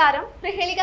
നമസ്കാരം.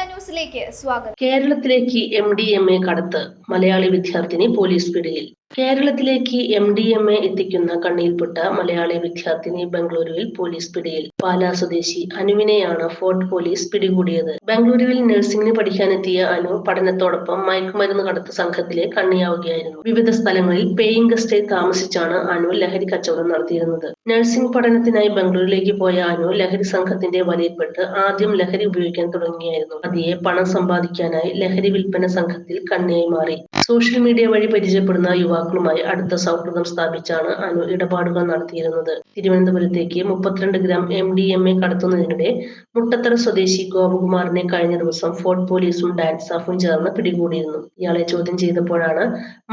ന്യൂസിലേക്ക് സ്വാഗതം. കേരളത്തിലേക്ക് എം ഡി എം എ കടത്ത് മലയാളി വിദ്യാർത്ഥിനി പോലീസ് പിടിയിൽ. കേരളത്തിലേക്ക് എം ഡി എം എ എത്തിക്കുന്ന കണ്ണിയിൽപ്പെട്ട മലയാളി വിദ്യാർത്ഥിനി ബംഗളൂരുവിൽ പോലീസ് പിടിയിൽ. പാലാ സ്വദേശി അനുവിനെയാണ് ഫോർട്ട് പോലീസ് പിടികൂടിയത്. ബംഗളൂരുവിൽ നഴ്സിംഗിന് പഠിക്കാനെത്തിയ അനു പഠനത്തോടൊപ്പം മയക്കുമരുന്ന് കടത്ത് സംഘത്തിലെ കണ്ണിയാവുകയായിരുന്നു. വിവിധ സ്ഥലങ്ങളിൽ പേയിങ് ഗസ്റ്റേ താമസിച്ചാണ് അനു ലഹരി കച്ചവടം നടത്തിയിരുന്നത്. നഴ്സിംഗ് പഠനത്തിനായി ബംഗളൂരുവിലേക്ക് പോയ അനു ലഹരി സംഘത്തിന്റെ വലയിൽപ്പെട്ട് ആദ്യം ലഹരി ഉപയോഗിക്കാൻ തുടങ്ങിയായിരുന്നു. അതിയെ പണം സമ്പാദിക്കാനായി ലഹരി വിൽപ്പന സംഘത്തിൽ കണ്ണിയായി മാറി. സോഷ്യൽ മീഡിയ വഴി പരിചയപ്പെടുന്ന യുവാക്കളുമായി അടുത്ത സൗഹൃദം സ്ഥാപിച്ചാണ് അനു ഇടപാടുകൾ നടത്തിയിരുന്നത്. തിരുവനന്തപുരത്തേക്ക് മുപ്പത്തിരണ്ട് gram M D M A കടത്തുന്നതിനിടെ Muttathara സ്വദേശി ഗോപകുമാറിനെ കഴിഞ്ഞ ദിവസം ഫോർട്ട് പോലീസും ഡാൻസ് സ്റ്റാഫും ചേർന്ന് പിടികൂടിയിരുന്നു. ഇയാളെ ചോദ്യം ചെയ്തപ്പോഴാണ്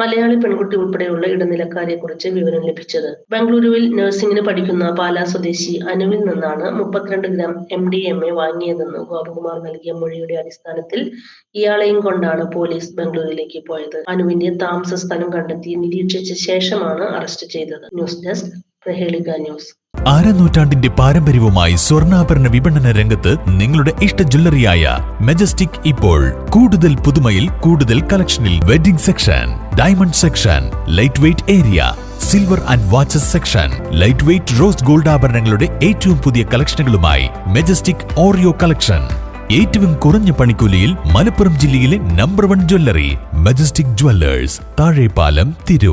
മലയാളി പെൺകുട്ടി ഉൾപ്പെടെയുള്ള ഇടനിലക്കാരെ കുറിച്ച് വിവരം ലഭിച്ചത്. ബംഗളൂരുവിൽ നഴ്സിംഗിന് പഠിക്കുന്ന പാലാ സ്വദേശി അനുവിൽ നിന്നാണ് മുപ്പത്തിരണ്ട് gram M D M A വാങ്ങിയതെന്ന് Gopakumar നൽകിയ മൊഴിയുടെ അടിസ്ഥാനത്തിൽ ഇയാളെയും കൊണ്ടാണ് പോലീസ് ബംഗളൂരുവിലേക്ക് പോയത്. അനുവിന്റെ താമസ സ്ഥലം കണ്ടെത്തി നിരീക്ഷിച്ച ശേഷമാണ് അറസ്റ്റ് ചെയ്തത്. News desk Prahelika news. അരനൂറ്റാണ്ടിന്റെ പാരമ്പര്യവുമായി സ്വർണാഭരണ വിപണന രംഗത്ത് നിങ്ങളുടെ ഇഷ്ട ജ്വല്ലറിയായ മെജസ്റ്റിക് ഇപ്പോൾ കൂടുതൽ പുതുമയിൽ കൂടുതൽ കളക്ഷനിൽ wedding section diamond section light weight area silver and watches section light weight rose gold ആഭരണങ്ങളുടെ ഏറ്റവും പുതിയ കളക്ഷനുകളുമായി മെജസ്റ്റിക് ഓറിയോ കളക്ഷൻ ഏറ്റവും കുറഞ്ഞ പണിക്കൂലിയിൽ മലപ്പുറം ജില്ലയിലെ number one jewellery Majestic Jewellers Thazhepalam Tirur